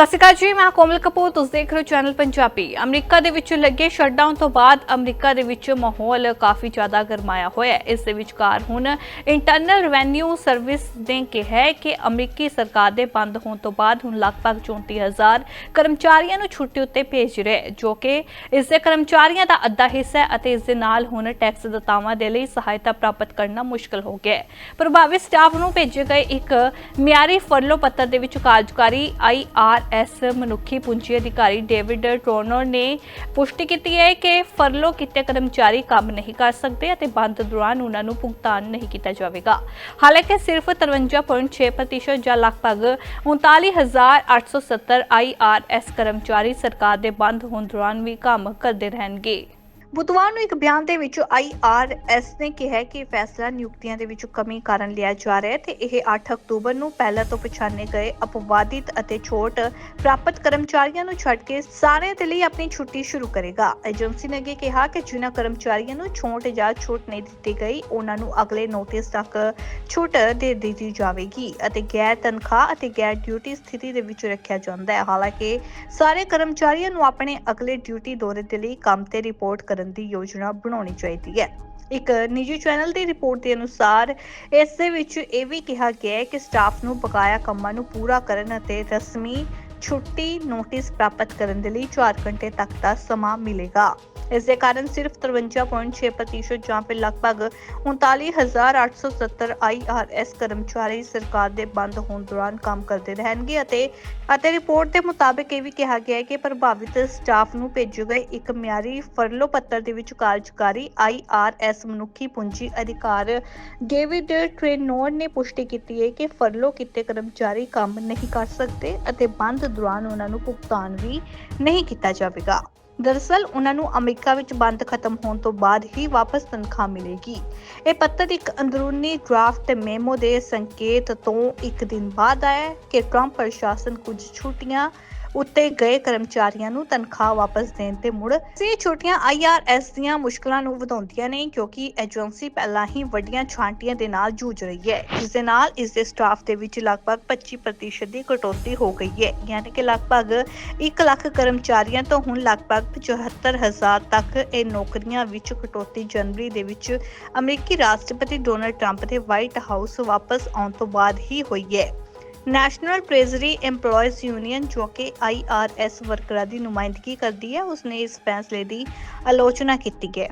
ਸਤਿ ਸ਼੍ਰੀ ਅਕਾਲ ਜੀ, ਮੈਂ ਕੋਮਲ ਕਪੂਰ, ਤੁਸੀਂ ਦੇਖ ਰਹੇ ਹੋ ਚੈਨਲ ਪੰਜਾਬੀ। ਅਮਰੀਕਾ ਦੇ ਵਿੱਚ ਲੱਗੇ ਸ਼ਟਡਾਊਨ ਤੋਂ ਬਾਅਦ ਅਮਰੀਕਾ ਦੇ ਵਿੱਚ ਮਾਹੌਲ ਕਾਫੀ ਜ਼ਿਆਦਾ ਗਰਮਾਇਆ ਹੋਇਆ ਹੈ। ਇਸ ਦੇ ਵਿਚਕਾਰ ਹੁਣ ਇੰਟਰਨਲ ਰੈਵਨਿਊ ਸਰਵਿਸ ਨੇ ਕਿਹਾ ਕਿ ਅਮਰੀਕੀ ਸਰਕਾਰ ਦੇ ਬੰਦ ਹੋਣ ਤੋਂ ਬਾਅਦ ਹੁਣ ਲਗਭਗ 34000 ਕਰਮਚਾਰੀਆਂ ਨੂੰ ਛੁੱਟੀ ਉੱਤੇ ਭੇਜ ਰਿਹਾ ਜੋ ਕਿ ਇਸ ਦੇ ਕਰਮਚਾਰੀਆਂ ਦਾ ਅੱਧਾ ਹਿੱਸਾ ਹੈ ਅਤੇ ਇਸ ਦੇ ਨਾਲ ਹੁਣ ਟੈਕਸ ਦਾਤਾਵਾਂ ਦੇ ਲਈ ਸਹਾਇਤਾ ਪ੍ਰਾਪਤ ਕਰਨਾ ਮੁਸ਼ਕਲ ਹੋ ਗਿਆ ਹੈ। ਪ੍ਰਭਾਵਿਤ ਸਟਾਫ ਨੂੰ ਭੇਜੇ ਗਏ ਇੱਕ ਮਿਆਰੀ ਫਰਲੋ ਪੱਤਰ ਦੇ ਵਿੱਚ ਕਾਰਜਕਾਰੀ ਐਸ ਮਨੁੱਖੀ ਪੂੰਜੀ ਅਧਿਕਾਰੀ ਡੇਵਿਡ ਟੋਰਨਰ ਨੇ ਪੁਸ਼ਟੀ ਕੀਤੀ ਹੈ ਕਿ ਫਰਲੋ ਕੀਤੇ ਕਰਮਚਾਰੀ ਕੰਮ ਨਹੀਂ ਕਰ ਸਕਦੇ ਅਤੇ ਬੰਦ ਦੌਰਾਨ ਉਹਨਾਂ ਨੂੰ ਭੁਗਤਾਨ ਨਹੀਂ ਕੀਤਾ ਜਾਵੇਗਾ। ਹਾਲਾਂਕਿ ਸਿਰਫ 53.6% ਜਾਂ ਲਗਭਗ 39870 ਆਈਆਰਐਸ ਕਰਮਚਾਰੀ ਸਰਕਾਰ ਦੇ ਬੰਦ ਹੋਣ ਦੌਰਾਨ ਵੀ ਕੰਮ ਕਰਦੇ ਰਹਿਣਗੇ। ਬੁੱਧਵਾਰ ਨੂੰ ਇੱਕ ਬਿਆਨ ਦੇ ਵਿੱਚ ਆਈਆਰਐਸ ਨੇ ਕਿਹਾ ਕਿ ਇਹ ਫੈਸਲਾ ਨਿਯੁਕਤੀਆਂ ਦੇ ਵਿੱਚ ਕਮੀ ਕਾਰਨ ਲਿਆ ਜਾ ਰਿਹਾ ਹੈ ਤੇ ਇਹ 8 ਅਕਤੂਬਰ ਨੂੰ ਪਹਿਲਾਂ ਤੋਂ ਪਛਾਣੇ ਗਏ ਅਪਵਾਦਿਤ ਅਤੇ ਛੋਟ ਪ੍ਰਾਪਤ ਕਰਮਚਾਰੀਆਂ ਨੂੰ ਛੱਡ ਕੇ ਸਾਰਿਆਂ ਦੇ ਲਈ ਆਪਣੀ ਛੁੱਟੀ ਸ਼ੁਰੂ ਕਰੇਗਾ। ਏਜੰਸੀ ਨੇ ਅੱਗੇ ਕਿਹਾ ਕਿ ਜਿਨ੍ਹਾਂ ਕਰਮਚਾਰੀਆਂ ਨੂੰ ਛੋਟ ਜਾਂ ਛੁੱਟ ਨਹੀਂ ਦਿੱਤੀ ਗਈ, ਉਹਨਾਂ ਨੂੰ ਅਗਲੇ ਨੋਟਿਸ ਤੱਕ ਛੁੱਟ ਦੇ ਦਿੱਤੀ ਜਾਵੇਗੀ ਅਤੇ ਗੈਰ ਤਨਖਾਹ ਅਤੇ ਗੈਰ ਡਿਊਟੀ ਸਥਿਤੀ ਦੇ ਵਿੱਚ ਰੱਖਿਆ ਜਾਂਦਾ ਹੈ। ਹਾਲਾਂਕਿ, ਸਾਰੇ ਕਰਮਚਾਰੀਆਂ ਨੂੰ ਆਪਣੇ ਅਗਲੇ ਡਿਊਟੀ ਦੌਰੇ ਦੇ ਲਈ ਕੰਮ ਤੇ ਰਿਪੋਰਟ ਕਰਨ ਦੀ ਯੋਜਨਾ ਬਣਾਉਣੀ ਚਾਹੀਦੀ ਹੈ। ਇੱਕ ਨਿੱਜੀ ਚੈਨਲ ਦੀ ਰਿਪੋਰਟ ਦੇ ਅਨੁਸਾਰ, ਇਸ ਦੇ ਵਿੱਚ ਇਹ ਵੀ ਕਿਹਾ ਗਿਆ ਹੈ ਕਿ ਸਟਾਫ ਨੂੰ ਬਕਾਇਆ ਕੰਮਾਂ ਨੂੰ ਪੂਰਾ ਕਰਨ ਅਤੇ ਰਸਮੀ ਛੁੱਟੀ ਨੋਟਿਸ ਪ੍ਰਾਪਤ ਕਰਨ ਦੇ ਲਈ 4 ਘੰਟੇ ਤੱਕ ਦਾ ਸਮਾਂ ਮਿਲੇਗਾ। ਇਸ ਦੇ ਕਾਰਨ ਸਿਰਫ 53.6% ਜਾਂ ਫਿਰ ਲਗਭਗ 39870 ਆਈਆਰਐਸ ਕਰਮਚਾਰੀ ਸਰਕਾਰ ਦੇ ਬੰਦ ਹੋਣ ਦੌਰਾਨ ਕੰਮ ਕਰਦੇ ਰਹਿਣਗੇ ਅਤੇ ਅਤੇ ਰਿਪੋਰਟ ਦੇ ਮੁਤਾਬਕ ਇਹ ਵੀ ਕਿਹਾ ਗਿਆ ਹੈ ਕਿ ਪ੍ਰਭਾਵਿਤ ਸਟਾਫ ਨੂੰ ਭੇਜੇ ਗਏ ਇੱਕ ਮਿਆਰੀ ਫਰਲੋ ਪੱਤਰ ਦੇ ਵਿੱਚ ਕਾਰਜਕਾਰੀ ਆਈਆਰਐਸ ਮਨੁੱਖੀ ਪੂੰਜੀ ਅਧਿਕਾਰ ਡੇਵਿਡ ਟ੍ਰੇਨੋਰ ਨੇ ਪੁਸ਼ਟੀ ਕੀਤੀ ਹੈ ਕਿ ਫਰਲੋ ਕੀਤੇ ਕਰਮਚਾਰੀ ਕੰਮ ਨਹੀਂ ਕਰ ਸਕਦੇ ਅਤੇ ਬੰਦ ਦੌਰਾਨ ਉਹਨਾਂ ਨੂੰ ਭੁਗਤਾਨ ਵੀ ਨਹੀਂ ਕੀਤਾ ਜਾਵੇਗਾ। ਦਰਅਸਲ, ਉਹਨਾਂ ਨੂੰ ਅਮਰੀਕਾ ਵਿੱਚ ਬੰਦ ਖਤਮ ਹੋਣ ਤੋਂ ਬਾਅਦ ਹੀ ਵਾਪਸ ਤਨਖਾਹ ਮਿਲੇਗੀ। ਇਹ ਪੱਤਰ ਇੱਕ ਅੰਦਰੂਨੀ ਡਰਾਫਟ ਮੈਮੋ ਦੇ ਸੰਕੇਤ ਤੋਂ ਇੱਕ ਦਿਨ ਬਾਅਦ ਆਇਆ ਕਿ ਟਰੰਪ ਪ੍ਰਸ਼ਾਸਨ ਕੁਝ ਛੁੱਟੀਆਂ ਉੱਤੇ ਗਏ ਕਰਮਚਾਰੀਆਂ ਨੂੰ ਤਨਖਾਹ ਵਾਪਸ ਦੇਣ ਤੇ ਮੁੜ ਇਹ ਛੁੱਟੀਆਂ ਆਈਆਰਐਸ ਦੀਆਂ ਮੁਸ਼ਕਲਾਂ ਨੂੰ ਵਧਾਉਂਦੀਆਂ ਨੇ, ਕਿਉਂਕਿ ਏਜੰਸੀ ਪਹਿਲਾਂ ਹੀ ਵੱਡੀਆਂ ਛਾਂਟੀਆਂ ਦੇ ਨਾਲ ਜੂਝ ਰਹੀ ਹੈ, ਜਿਸ ਦੇ ਨਾਲ ਇਸ ਦੇ ਸਟਾਫ ਦੇ ਵਿੱਚ ਲਗਭਗ 25% ਦੀ ਕਟੌਤੀ ਹੋ ਗਈ ਹੈ। ਯਾਨੀ ਕਿ ਲਗਭਗ 1 ਲੱਖ ਕਰਮਚਾਰੀਆਂ ਤੋਂ ਹੁਣ ਲਗਭਗ 75000 ਤੱਕ ਇਹ ਨੌਕਰੀਆਂ ਵਿੱਚ ਕਟੌਤੀ ਜਨਵਰੀ ਦੇ ਵਿੱਚ ਅਮਰੀਕੀ ਰਾਸ਼ਟਰਪਤੀ ਡੋਨਲਡ ਟਰੰਪ ਦੇ ਵਾਈਟ ਹਾਊਸ ਵਾਪਸ ਆਉਣ ਤੋਂ ਬਾਅਦ ਹੀ ਹੋਈ ਹੈ। ਨੈਸ਼ਨਲ ਟ੍ਰੇਜ਼ਰੀ EMPLOYEES ਯੂਨੀਅਨ ਜੋ ਕਿ IRS ਵਰਕਰਾਂ ਦੀ ਨੁਮਾਇੰਦਗੀ ਕਰਦੀ ਹੈ, ਉਸਨੇ ਇਸ ਫੈਸਲੇ ਦੀ ਆਲੋਚਨਾ ਕੀਤੀ ਹੈ।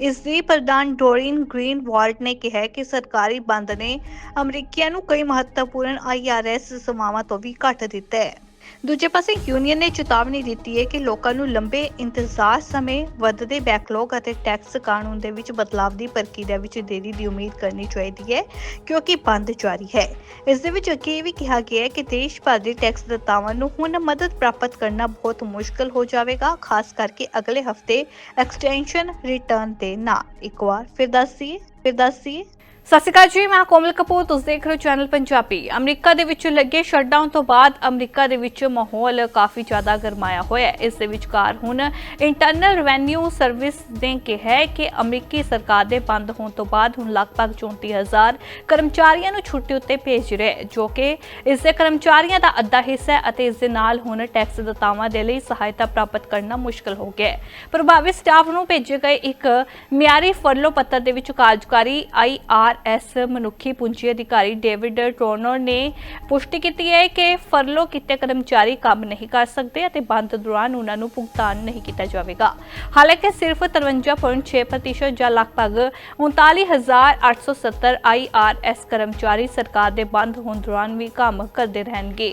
ਇਸ ਦੀ ਪ੍ਰਧਾਨ ਡੋਰਿਨ ਗ੍ਰੀਨ ਵਾਲਟ ਨੇ ਕਿਹਾ ਕਿ ਸਰਕਾਰੀ ਬੰਦ ਨੇ ਅਮਰੀਕੀਆਂ ਨੂੰ ਕਈ ਮਹੱਤਵਪੂਰਨ IRS ਸੇਵਾਵਾਂ ਤੋਂ ਵੀ ਘੱਟ ਦਿੱਤਾ ਹੈ। ਦੂਜੇ ਪਾਸੇ ਯੂਨੀਅਨ ਨੇ ਚੇਤਾਵਨੀ ਦਿੱਤੀ ਹੈ ਕਿ ਲੋਕਾਂ ਨੂੰ ਲੰਬੇ ਇੰਤਜ਼ਾਰ ਸਮੇਂ ਵੱਧਦੇ ਬੈਕਲੌਗ ਅਤੇ ਟੈਕਸ ਕਾਨੂੰਨ ਦੇ ਵਿੱਚ ਬਦਲਾਵ ਦੀ ਪ੍ਰਕਿਰਿਆ ਵਿੱਚ ਦੇਰੀ ਦੀ ਉਮੀਦ ਕਰਨੀ ਚਾਹੀਦੀ ਹੈ, ਕਿਉਂਕਿ ਬੰਦ ਜਾਰੀ ਹੈ। ਇਸ ਦੇ ਵਿੱਚ ਅੱਗੇ ਇਹ ਵੀ ਕਿਹਾ ਗਿਆ ਹੈ ਕਿ ਦੇਸ਼ ਭਰ ਦੇ ਟੈਕਸ ਦਾਤਾਵਾਂ ਨੂੰ ਹੁਣ ਮਦਦ ਪ੍ਰਾਪਤ ਕਰਨਾ ਬਹੁਤ ਮੁਸ਼ਕਲ ਹੋ ਜਾਵੇਗਾ, ਖਾਸ ਕਰਕੇ ਅਗਲੇ ਹਫ਼ਤੇ ਐਕਸਟੈਂਸ਼ਨ ਰਿਟਰਨ ਤੇ ਨਾ। ਇੱਕ ਵਾਰ ਫਿਰ ਦੱਸੀਏ ਫਿਰ ਦੱਸੀਏ ਸਤਿ ਸ਼੍ਰੀ ਅਕਾਲ ਜੀ, ਮੈਂ ਕੋਮਲ ਕਪੂਰ, ਤੁਸੀਂ ਦੇਖ ਰਹੇ ਹੋ ਚੈਨਲ ਪੰਜਾਬੀ। ਅਮਰੀਕਾ ਦੇ ਵਿੱਚ ਲੱਗੇ ਸ਼ਟਡਾਊਨ ਤੋਂ ਬਾਅਦ ਅਮਰੀਕਾ ਦੇ ਵਿੱਚ ਮਾਹੌਲ ਕਾਫੀ ਜ਼ਿਆਦਾ ਗਰਮਾਇਆ ਹੋਇਆ ਹੈ। ਇਸ ਦੇ ਵਿਚਕਾਰ ਹੁਣ ਇੰਟਰਨਲ ਰੈਵਨਿਊ ਸਰਵਿਸ ਨੇ ਕਿਹਾ ਕਿ ਅਮਰੀਕੀ ਸਰਕਾਰ ਦੇ ਬੰਦ ਹੋਣ ਤੋਂ ਬਾਅਦ ਹੁਣ ਲਗਭਗ 34000 ਕਰਮਚਾਰੀਆਂ ਨੂੰ ਛੁੱਟੀ ਉੱਤੇ ਭੇਜ ਰਿਹਾ ਜੋ ਕਿ ਇਸ ਦੇ ਕਰਮਚਾਰੀਆਂ ਦਾ ਅੱਧਾ ਹਿੱਸਾ ਹੈ ਅਤੇ ਇਸ ਦੇ ਨਾਲ ਹੁਣ ਟੈਕਸ ਦਾਤਾਵਾਂ ਦੇ ਲਈ ਸਹਾਇਤਾ ਪ੍ਰਾਪਤ ਕਰਨਾ ਮੁਸ਼ਕਲ ਹੋ ਗਿਆ ਹੈ। ਪ੍ਰਭਾਵਿਤ ਸਟਾਫ ਨੂੰ ਭੇਜੇ ਗਏ ਇੱਕ ਮਿਆਰੀ ਫਰਲੋ ਪੱਤਰ ਦੇ ਵਿੱਚ ਕਾਰਜਕਾਰੀ ਆਈਆਰ ਐਸ ਮਨੁੱਖੀ ਪੂੰਜੀ ਅਧਿਕਾਰੀ ਡੇਵਿਡ ਟੋਰਨਰ ਨੇ ਪੁਸ਼ਟੀ ਕੀਤੀ ਹੈ ਕਿ ਫਰਲੋ ਕੀਤੇ ਕਰਮਚਾਰੀ ਕੰਮ ਨਹੀਂ ਕਰ ਸਕਦੇ ਅਤੇ ਬੰਦ ਦੌਰਾਨ ਉਹਨਾਂ ਨੂੰ ਭੁਗਤਾਨ ਨਹੀਂ ਕੀਤਾ ਜਾਵੇਗਾ। ਹਾਲਾਂਕਿ ਸਿਰਫ 53.6% ਜਾਂ ਲਗਭਗ 39870 ਆਈਆਰਐਸ ਕਰਮਚਾਰੀ ਸਰਕਾਰ ਦੇ ਬੰਦ ਹੋਣ ਦੌਰਾਨ ਵੀ ਕੰਮ ਕਰਦੇ ਰਹਿਣਗੇ।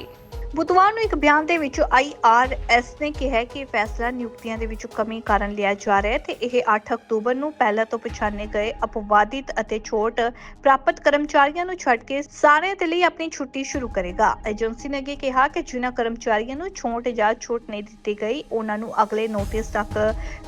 ਬੁੱਧਵਾਰ ਨੂੰ ਇੱਕ ਬਿਆਨ ਦੇ ਵਿੱਚ ਆਈਆਰਐਸ ਨੇ ਕਿਹਾ ਕਿ ਇਹ ਫੈਸਲਾ ਨਿਯੁਕਤੀਆਂ ਦੇ ਵਿੱਚ ਕਮੀ ਕਾਰਨ ਲਿਆ ਜਾ ਰਿਹਾ ਹੈ ਤੇ ਇਹ 8 ਅਕਤੂਬਰ ਨੂੰ ਪਹਿਲਾਂ ਤੋਂ ਪਛਾਣੇ ਗਏ ਅਪਵਾਦਿਤ ਅਤੇ ਛੋਟ ਪ੍ਰਾਪਤ ਕਰਮਚਾਰੀਆਂ ਨੂੰ ਛੱਡ ਕੇ ਸਾਰਿਆਂ ਦੇ ਲਈ ਆਪਣੀ ਛੁੱਟੀ ਸ਼ੁਰੂ ਕਰੇਗਾ। ਏਜੰਸੀ ਨੇ ਅੱਗੇ ਕਿਹਾ ਕਿ ਜਿਨ੍ਹਾਂ ਕਰਮਚਾਰੀਆਂ ਨੂੰ ਛੋਟ ਜਾਂ ਛੁੱਟ ਨਹੀਂ ਦਿੱਤੀ ਗਈ, ਉਹਨਾਂ ਨੂੰ ਅਗਲੇ ਨੋਟਿਸ ਤੱਕ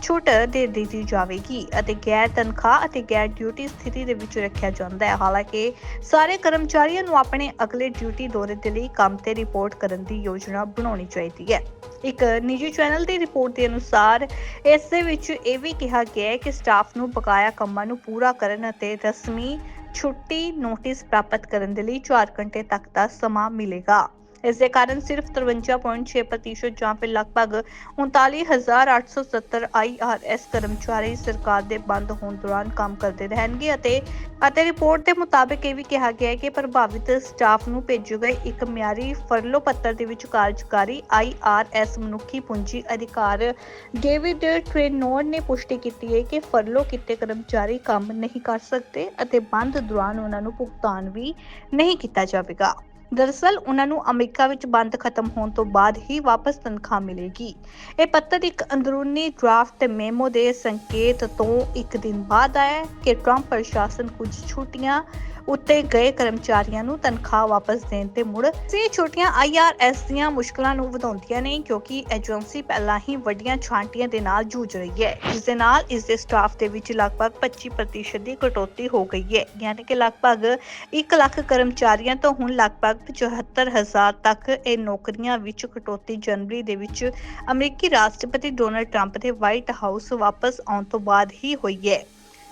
ਛੁੱਟ ਦੇ ਦਿੱਤੀ ਜਾਵੇਗੀ ਅਤੇ ਗੈਰ ਤਨਖਾਹ ਅਤੇ ਗੈਰ ਡਿਊਟੀ ਸਥਿਤੀ ਦੇ ਵਿੱਚ ਰੱਖਿਆ ਜਾਂਦਾ ਹੈ। ਹਾਲਾਂਕਿ, ਸਾਰੇ ਕਰਮਚਾਰੀਆਂ ਨੂੰ ਆਪਣੇ ਅਗਲੇ ਡਿਊਟੀ ਦੌਰੇ ਦੇ ਲਈ ਕੰਮ ਤੇ ਰਿਪੋਰਟ ਕਰਨ ਦੀ ਯੋਜਨਾ ਬਣਾਉਣੀ ਚਾਹੀਦੀ ਹੈ। ਇੱਕ ਨਿੱਜੀ ਚੈਨਲ ਦੀ ਰਿਪੋਰਟ ਦੇ ਅਨੁਸਾਰ, ਇਸ ਦੇ ਵਿੱਚ ਇਹ ਵੀ ਕਿਹਾ ਗਿਆ ਹੈ ਕਿ ਸਟਾਫ ਨੂੰ ਬਕਾਇਆ ਕੰਮਾਂ ਨੂੰ ਪੂਰਾ ਕਰਨ ਅਤੇ ਰਸਮੀ ਛੁੱਟੀ ਨੋਟਿਸ ਪ੍ਰਾਪਤ ਕਰਨ ਦੇ ਲਈ 4 ਘੰਟੇ ਤੱਕ ਦਾ ਸਮਾਂ ਮਿਲੇਗਾ। ਇਸ ਦੇ ਕਾਰਨ ਸਿਰਫ 53.6% ਜਾਂ ਫਿਰ ਲਗਭਗ 39870 IRS ਕਰਮਚਾਰੀ ਸਰਕਾਰ ਦੇ ਬੰਦ ਹੋਣ ਦੌਰਾਨ ਕੰਮ ਕਰਦੇ ਰਹਿਣਗੇ ਅਤੇ ਅਤੇ ਰਿਪੋਰਟ ਦੇ ਮੁਤਾਬਕ ਇਹ ਵੀ ਕਿਹਾ ਗਿਆ ਹੈ ਕਿ ਪ੍ਰਭਾਵਿਤ ਸਟਾਫ ਨੂੰ ਭੇਜੇ ਗਏ ਇੱਕ ਮਿਆਰੀ ਫਰਲੋ ਪੱਤਰ ਦੇ ਵਿੱਚ ਕਾਰਜਕਾਰੀ IRS ਮਨੁੱਖੀ ਪੂੰਜੀ ਅਧਿਕਾਰ ਡੇਵਿਡ ਟ੍ਰੇਨੋਰ ਨੇ ਪੁਸ਼ਟੀ ਕੀਤੀ ਹੈ ਕਿ ਫਰਲੋ ਕੀਤੇ ਕਰਮਚਾਰੀ ਕੰਮ ਨਹੀਂ ਕਰ ਸਕਦੇ ਅਤੇ ਬੰਦ ਦੌਰਾਨ ਉਹਨਾਂ ਨੂੰ ਭੁਗਤਾਨ ਵੀ ਨਹੀਂ ਕੀਤਾ ਜਾਵੇਗਾ। ਦਰਅਸਲ, ਉਹਨਾਂ ਨੂੰ ਅਮਰੀਕਾ ਵਿੱਚ ਬੰਦ ਖਤਮ ਹੋਣ ਤੋਂ ਬਾਅਦ ਹੀ ਵਾਪਸ ਤਨਖਾਹ ਮਿਲੇਗੀ। ਇਹ ਪੱਤਰ ਇੱਕ ਅੰਦਰੂਨੀ ਡਰਾਫਟ ਮੈਮੋ ਦੇ ਸੰਕੇਤ ਤੋਂ ਇੱਕ ਦਿਨ ਬਾਅਦ ਆਇਆ ਕਿ ਟਰੰਪ ਪ੍ਰਸ਼ਾਸਨ ਕੁਝ ਛੁੱਟੀਆਂ ਉੱਤੇ ਗਏ ਕਰਮਚਾਰੀਆਂ ਨੂੰ ਤਨਖਾਹ ਵਾਪਸ ਦੇਣ ਤੇ ਮੁੜ ਸੇ ਛੁੱਟੀਆਂ IRS ਦੀਆਂ ਮੁਸ਼ਕਲਾਂ ਨੂੰ ਵਧਾਉਂਦੀਆਂ ਨੇ ਕਿਉਂਕਿ ਏਜੰਸੀ ਪਹਿਲਾਂ ਹੀ ਵੱਡੀਆਂ ਛਾਂਟੀਆਂ ਦੇ ਨਾਲ ਜੂਝ ਰਹੀ ਹੈ। ਜਿਸ ਦੇ ਨਾਲ ਇਸ ਦੇ ਸਟਾਫ ਦੇ ਵਿੱਚ ਲਗਭਗ 25% ਦੀ ਕਟੌਤੀ ਹੋ ਗਈ ਹੈ। ਯਾਨੀ ਕਿ ਲਗਭਗ 1 ਲੱਖ ਕਰਮਚਾਰੀਆਂ ਤੋਂ ਹੁਣ ਲਗਭਗ 74000 ਤੱਕ ਇਹ ਨੌਕਰੀਆਂ ਵਿੱਚ ਕਟੌਤੀ ਜਨਵਰੀ ਦੇ ਵਿੱਚ ਅਮਰੀਕੀ ਰਾਸ਼ਟਰਪਤੀ ਡੋਨਲਡ ਟਰੰਪ ਦੇ ਵਾਈਟ ਹਾਊਸ ਵਾਪਸ ਆਉਣ ਤੋਂ ਬਾਅਦ ਹੀ ਹੋਈ ਹੈ।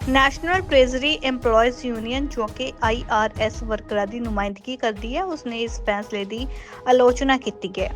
ਨੈਸ਼ਨਲ ਟ੍ਰੇਜ਼ਰੀ EMPLOYEES ਯੂਨੀਅਨ, ਜੋ ਕਿ IRS ਵਰਕਰਾਂ ਦੀ ਨੁਮਾਇੰਦਗੀ ਕਰਦੀ ਹੈ, ਉਸਨੇ ਇਸ ਫੈਸਲੇ ਦੀ ਆਲੋਚਨਾ ਕੀਤੀ ਹੈ।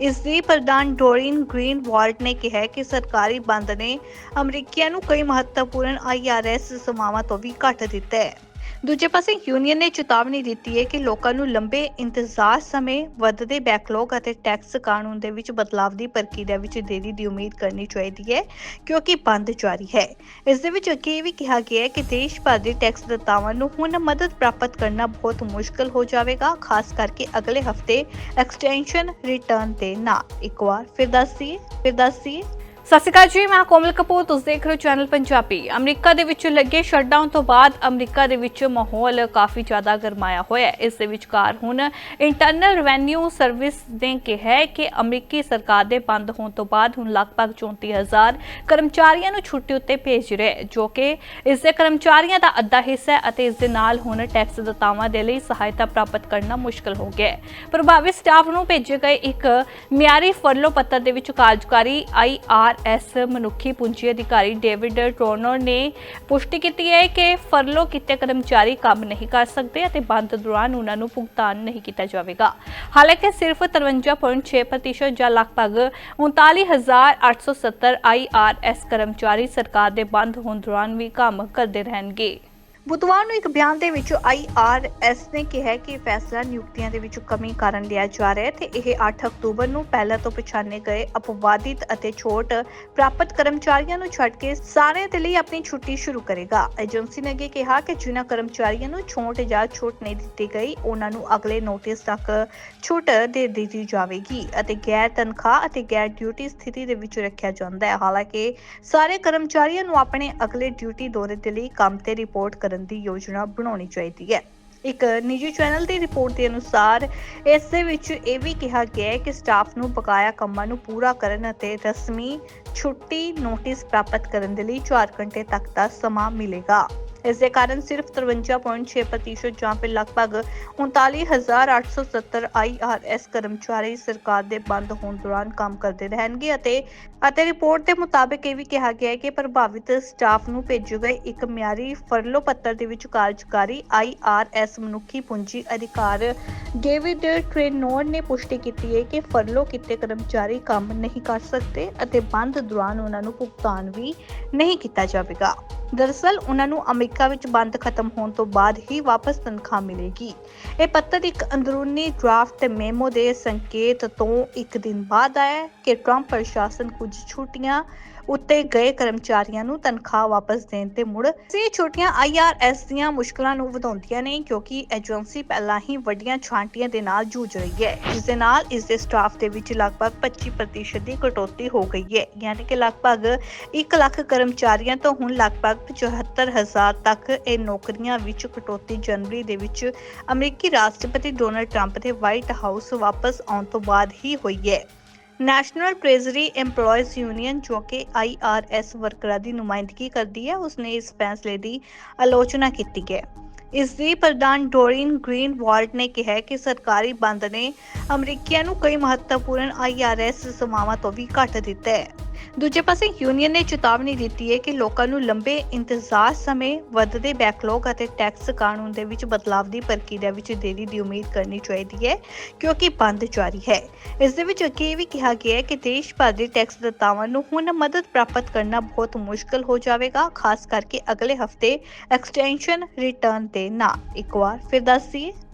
ਇਸ ਦੀ ਪ੍ਰਧਾਨ ਡੋਰਿਨ ਗ੍ਰੀਨ ਵਾਲਟ ਨੇ ਕਿਹਾ ਕਿ ਸਰਕਾਰੀ ਬੰਦ ਨੇ ਅਮਰੀਕੀਆਂ ਨੂੰ ਕਈ ਮਹੱਤਵਪੂਰਨ IRS ਸੇਵਾਵਾਂ ਤੋਂ ਵੀ ਘੱਟ ਦਿੱਤਾ ਹੈ। ਦੂਜੇ ਪਾਸੇ ਯੂਨੀਅਨ ਨੇ ਚੇਤਾਵਨੀ ਦਿੱਤੀ ਹੈ ਕਿ ਲੋਕਾਂ ਨੂੰ ਲੰਬੇ ਇੰਤਜ਼ਾਰ ਸਮੇਂ ਵੱਧਦੇ ਬੈਕਲੌਗ ਅਤੇ ਟੈਕਸ ਕਾਨੂੰਨ ਦੇ ਵਿੱਚ ਬਦਲਾਵ ਦੀ ਪ੍ਰਕਿਰਿਆ ਵਿੱਚ ਦੇਰੀ ਦੀ ਉਮੀਦ ਕਰਨੀ ਚਾਹੀਦੀ ਹੈ, ਕਿਉਂਕਿ ਬੰਦ ਜਾਰੀ ਹੈ। ਇਸ ਦੇ ਵਿੱਚ ਅੱਗੇ ਇਹ ਵੀ ਕਿਹਾ ਗਿਆ ਹੈ ਕਿ ਦੇਸ਼ ਭਰ ਦੇ ਟੈਕਸ ਦਾਤਾਵਾਂ ਨੂੰ ਹੁਣ ਮਦਦ ਪ੍ਰਾਪਤ ਕਰਨਾ ਬਹੁਤ ਮੁਸ਼ਕਲ ਹੋ ਜਾਵੇਗਾ, ਖਾਸ ਕਰਕੇ ਅਗਲੇ ਹਫ਼ਤੇ ਐਕਸਟੈਂਸ਼ਨ ਰਿਟਰਨ ਤੇ ਨਾ ਇੱਕ ਵਾਰ ਫਿਰ ਦੱਸੀਏ ਫਿਰ ਦੱਸੀਏ ਸਤਿ ਸ਼੍ਰੀ ਅਕਾਲ ਜੀ, ਮੈਂ ਕੋਮਲ ਕਪੂਰ, ਤੁਸੀਂ ਦੇਖ ਰਹੇ ਹੋ ਚੈਨਲ ਪੰਜਾਬੀ। ਅਮਰੀਕਾ ਦੇ ਵਿੱਚ ਲੱਗੇ ਸ਼ਟਡਾਊਨ ਤੋਂ ਬਾਅਦ ਅਮਰੀਕਾ ਦੇ ਵਿੱਚ ਮਾਹੌਲ ਕਾਫੀ ਜ਼ਿਆਦਾ ਗਰਮਾਇਆ ਹੋਇਆ ਹੈ। ਇਸ ਦੇ ਵਿਚਕਾਰ ਹੁਣ ਇੰਟਰਨਲ ਰੈਵਨਿਊ ਸਰਵਿਸ ਨੇ ਕਿਹਾ ਕਿ ਅਮਰੀਕੀ ਸਰਕਾਰ ਦੇ ਬੰਦ ਹੋਣ ਤੋਂ ਬਾਅਦ ਹੁਣ ਲਗਭਗ 34000 ਕਰਮਚਾਰੀਆਂ ਨੂੰ ਛੁੱਟੀ ਉੱਤੇ ਭੇਜ ਰਿਹਾ ਜੋ ਕਿ ਇਸ ਦੇ ਕਰਮਚਾਰੀਆਂ ਦਾ ਅੱਧਾ ਹਿੱਸਾ ਹੈ ਅਤੇ ਇਸ ਦੇ ਨਾਲ ਹੁਣ ਟੈਕਸ ਦਾਤਾਵਾਂ ਦੇ ਲਈ ਸਹਾਇਤਾ ਪ੍ਰਾਪਤ ਕਰਨਾ ਮੁਸ਼ਕਲ ਹੋ ਗਿਆ ਹੈ। ਪ੍ਰਭਾਵਿਤ ਸਟਾਫ ਨੂੰ ਭੇਜੇ ਗਏ ਇੱਕ ਮਿਆਰੀ ਫਰਲੋ ਪੱਤਰ ਦੇ ਵਿੱਚ ਕਾਰਜਕਾਰੀ ਆਈਆਰ ਐਸ ਮਨੁੱਖੀ ਪੂੰਜੀ ਅਧਿਕਾਰੀ ਡੇਵਿਡ ਟੋਰਨਰ ਨੇ ਪੁਸ਼ਟੀ ਕੀਤੀ ਹੈ ਕਿ ਫਰਲੋ ਕੀਤੇ ਕਰਮਚਾਰੀ ਕੰਮ ਨਹੀਂ ਕਰ ਸਕਦੇ ਅਤੇ ਬੰਦ ਦੌਰਾਨ ਉਹਨਾਂ ਨੂੰ ਭੁਗਤਾਨ ਨਹੀਂ ਕੀਤਾ ਜਾਵੇਗਾ। ਹਾਲਾਂਕਿ ਸਿਰਫ 53.6% ਜਾਂ ਲਗਭਗ 39870 ਆਈਆਰਐਸ ਕਰਮਚਾਰੀ ਸਰਕਾਰ ਦੇ ਬੰਦ ਹੋਣ ਦੌਰਾਨ ਵੀ ਕੰਮ ਕਰਦੇ ਰਹਿਣਗੇ। ਬੁੱਧਵਾਰ ਨੂੰ ਇੱਕ ਬਿਆਨ ਦੇ ਵਿੱਚ IRS ਨੇ ਕਿਹਾ ਕਿ ਇਹ ਫੈਸਲਾ ਨਿਯੁਕਤੀਆਂ ਦੇ ਵਿੱਚ ਕਮੀ ਕਾਰਨ ਲਿਆ ਜਾ ਰਿਹਾ ਹੈ ਤੇ ਇਹ 8 ਅਕਤੂਬਰ ਨੂੰ ਪਹਿਲਾਂ ਤੋਂ ਪਛਾਣੇ ਗਏ ਅਪਵਾਦਿਤ ਅਤੇ ਛੋਟ ਪ੍ਰਾਪਤ ਕਰਮਚਾਰੀਆਂ ਨੂੰ ਛੱਡ ਕੇ ਸਾਰਿਆਂ ਦੇ ਲਈ ਆਪਣੀ ਛੁੱਟੀ ਸ਼ੁਰੂ ਕਰੇਗਾ। ਏਜੰਸੀ ਨੇ ਅੱਗੇ ਕਿਹਾ ਕਿ ਜਿਨ੍ਹਾਂ ਕਰਮਚਾਰੀਆਂ ਨੂੰ ਛੋਟ ਜਾਂ ਛੁੱਟ ਨਹੀਂ ਦਿੱਤੀ ਗਈ, ਉਹਨਾਂ ਨੂੰ ਅਗਲੇ ਨੋਟਿਸ ਤੱਕ ਛੁੱਟ ਦੇ ਦਿੱਤੀ ਜਾਵੇਗੀ ਅਤੇ ਗੈਰ ਤਨਖਾਹ ਅਤੇ ਗੈਰ ਡਿਊਟੀ ਸਥਿਤੀ ਦੇ ਵਿੱਚ ਰੱਖਿਆ ਜਾਂਦਾ ਹੈ। ਹਾਲਾਂਕਿ, ਸਾਰੇ ਕਰਮਚਾਰੀਆਂ ਨੂੰ ਆਪਣੇ ਅਗਲੇ ਡਿਊਟੀ ਦੌਰੇ ਦੇ ਲਈ ਕੰਮ ਤੇ ਰਿਪੋਰਟ ਕਰਨ ਦੀ ਯੋਜਨਾ ਬਣਾਉਣੀ ਚਾਹੀਦੀ ਹੈ। ਇੱਕ ਨਿੱਜੀ ਚੈਨਲ ਦੀ ਰਿਪੋਰਟ ਦੇ ਅਨੁਸਾਰ, ਇਸ ਦੇ ਵਿੱਚ ਇਹ ਵੀ ਕਿਹਾ ਗਿਆ ਹੈ ਕਿ ਸਟਾਫ ਨੂੰ ਬਕਾਇਆ ਕੰਮਾਂ ਨੂੰ ਪੂਰਾ ਕਰਨ ਅਤੇ ਰਸਮੀ ਛੁੱਟੀ ਨੋਟਿਸ ਪ੍ਰਾਪਤ ਕਰਨ ਦੇ ਲਈ 4 ਘੰਟੇ ਤੱਕ ਦਾ ਸਮਾਂ ਮਿਲੇਗਾ। ਇਸ ਦੇ ਕਾਰਨ ਸਿਰਫ 53.6% ਜਾਂ ਫਿਰ ਲਗਭਗ 39870 IRS ਕਰਮਚਾਰੀ ਸਰਕਾਰ ਦੇ ਬੰਦ ਹੋਣ ਦੌਰਾਨ ਕੰਮ ਕਰਦੇ ਰਹਿਣਗੇ ਅਤੇ ਅਤੇ ਰਿਪੋਰਟ ਦੇ ਮੁਤਾਬਕ ਇਹ ਵੀ ਕਿਹਾ ਗਿਆ ਹੈ ਕਿ ਪ੍ਰਭਾਵਿਤ ਸਟਾਫ ਨੂੰ ਭੇਜੇ ਗਏ ਇੱਕ ਮਿਆਰੀ ਫਰਲੋ ਪੱਤਰ ਦੇ ਵਿੱਚ ਕਾਰਜਕਾਰੀ IRS ਮਨੁੱਖੀ ਪੂੰਜੀ ਅਧਿਕਾਰ ਡੇਵਿਡ ਟ੍ਰੇਨੋਰ ਨੇ ਪੁਸ਼ਟੀ ਕੀਤੀ ਹੈ ਕਿ ਫਰਲੋ ਕੀਤੇ ਕਰਮਚਾਰੀ ਕੰਮ ਨਹੀਂ ਕਰ ਸਕਦੇ ਅਤੇ ਬੰਦ ਦੌਰਾਨ ਉਹਨਾਂ ਨੂੰ ਭੁਗਤਾਨ ਵੀ ਨਹੀਂ ਕੀਤਾ ਜਾਵੇਗਾ। ਦਰਅਸਲ ਉਹਨਾਂ ਨੂੰ ਅਮਰੀਕਾ ਵਿੱਚ ਬੰਦ ਖਤਮ ਹੋਣ ਤੋਂ ਬਾਅਦ ਹੀ ਵਾਪਸ ਤਨਖਾਹ ਮਿਲੇਗੀ। ਇਹ ਪੱਤਰ ਇੱਕ ਅੰਦਰੂਨੀ ਡਰਾਫਟ ਮੈਮੋ ਦੇ ਸੰਕੇਤ ਤੋਂ ਇੱਕ ਦਿਨ ਬਾਅਦ ਆਇਆ ਕਿ ਟਰੰਪ ਪ੍ਰਸ਼ਾਸਨ ਕੁਝ ਛੁੱਟੀਆਂ ਉੱਤੇ ਗਏ ਕਰਮਚਾਰੀਆਂ ਨੂੰ ਤਨਖਾਹ ਵਾਪਸ ਦੇਣ ਤੇ ਮੁੜ ਸੇ। ਛੁੱਟੀਆਂ IRS ਦੀਆਂ ਮੁਸ਼ਕਲਾਂ ਨੂੰ ਵਧਾਉਂਦੀਆਂ ਨੇ ਕਿਉਂਕਿ ਏਜੰਸੀ ਪਹਿਲਾਂ ਹੀ ਵੱਡੀਆਂ ਛਾਂਟੀਆਂ ਦੇ ਨਾਲ ਜੂਝ ਰਹੀ ਹੈ। ਜਿਸ ਦੇ ਨਾਲ ਇਸ ਦੇ ਸਟਾਫ ਦੇ ਵਿੱਚ ਲਗਭਗ 25% ਦੀ ਕਟੌਤੀ ਹੋ ਗਈ ਹੈ। ਯਾਨੀ ਕਿ ਲਗਭਗ 1 ਲੱਖ ਕਰਮਚਾਰੀਆਂ ਤੋਂ ਹੁਣ ਲਗਭਗ 74000 ਤੱਕ ਇਹ ਨੌਕਰੀਆਂ ਵਿੱਚ ਕਟੌਤੀ ਜਨਵਰੀ ਦੇ ਵਿੱਚ ਅਮਰੀਕੀ ਰਾਸ਼ਟਰਪਤੀ ਡੋਨਲਡ ਟਰੰਪ ਦੇ ਵਾਈਟ ਹਾਊਸ ਵਾਪਸ ਆਉਣ ਤੋਂ ਬਾਅਦ ਹੀ ਹੋਈ ਹੈ। ਨੈਸ਼ਨਲ ਟ੍ਰੇਜ਼ਰੀ EMPLOYEES ਯੂਨੀਅਨ, ਜੋ ਕਿ IRS ਵਰਕਰਾਂ ਦੀ ਨੁਮਾਇੰਦਗੀ ਕਰਦੀ ਹੈ, ਉਸਨੇ ਇਸ ਫੈਸਲੇ ਦੀ ਆਲੋਚਨਾ ਕੀਤੀ ਹੈ। ਇਸ ਦੀ ਪ੍ਰਧਾਨ ਡੋਰਿਨ ਗ੍ਰੀਨ ਵਾਲਟ ਨੇ ਕਿਹਾ ਕਿ ਸਰਕਾਰੀ ਬੰਦ ਨੇ ਅਮਰੀਕੀਆਂ ਨੂੰ ਕਈ ਮਹੱਤਵਪੂਰਨ IRS ਸੇਵਾਵਾਂ ਤੋਂ ਵੀ ਘੱਟ ਦਿੱਤਾ ਹੈ। ਦੂਜੇ ਪਾਸੇ ਯੂਨੀਅਨ ਨੇ ਚੇਤਾਵਨੀ ਦਿੱਤੀ ਹੈ ਕਿ ਲੋਕਾਂ ਨੂੰ ਲੰਬੇ ਇੰਤਜ਼ਾਰ ਸਮੇਂ ਵੱਧਦੇ ਬੈਕਲੌਗ ਅਤੇ ਟੈਕਸ ਕਾਨੂੰਨ ਦੇ ਵਿੱਚ ਬਦਲਾਅ ਦੀ ਪ੍ਰਕਿਰਿਆ ਵਿੱਚ ਦੇਰੀ ਦੀ ਉਮੀਦ ਕਰਨੀ ਚਾਹੀਦੀ ਹੈ, ਕਿਉਂਕਿ ਬੰਦ ਜਾਰੀ ਹੈ। ਇਸ ਦੇ ਵਿੱਚ ਅੱਗੇ ਇਹ ਵੀ ਕਿਹਾ ਗਿਆ ਹੈ ਕਿ ਦੇਸ਼ ਭਰ ਦੇ ਟੈਕਸ ਦਾਤਾਵਾਂ ਨੂੰ ਹੁਣ ਮਦਦ ਪ੍ਰਾਪਤ ਕਰਨਾ ਬਹੁਤ ਮੁਸ਼ਕਲ ਹੋ ਜਾਵੇਗਾ, ਖਾਸ ਕਰਕੇ ਅਗਲੇ ਹਫ਼ਤੇ ਐਕਸਟੈਂਸ਼ਨ ਰਿਟਰਨ ਦੇ ਨਾ। ਇੱਕ ਵਾਰ ਫਿਰ ਦੱਸੀਏ